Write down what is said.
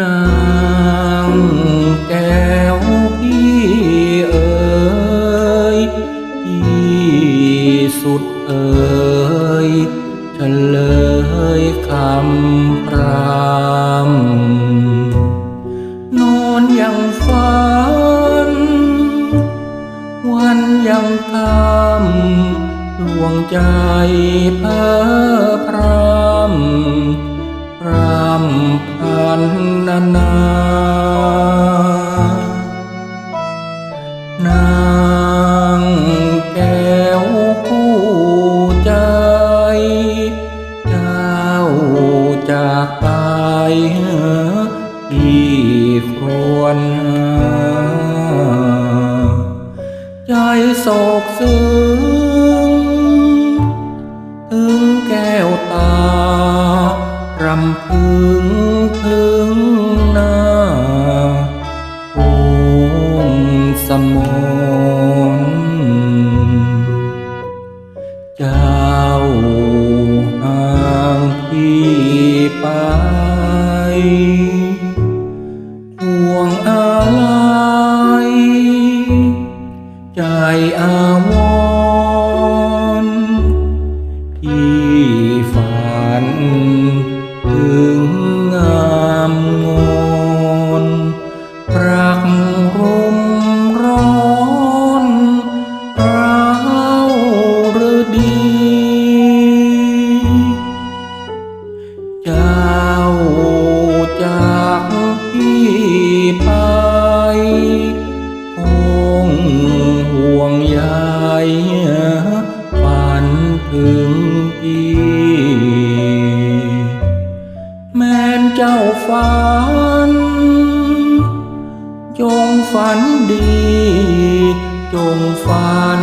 นางแก้วพี่เอ๋ยที่สุดเอ๋ยเฉลยคำพรามนอนยังฝัน วันยังคำดวงใจเพ้อพรำ ที่ครวนใจโศกซึ้งถึงแก้วตารำพึงถึงหน้าโองสมนเจ้าห่างพี่ไป ห่วงอะไรใจอาวรที่ฝันถึงงามงอนรักรู้ ห่วงใยฝันถึงพี่แม้นเจ้าฝัน จงฝันดี จงฝัน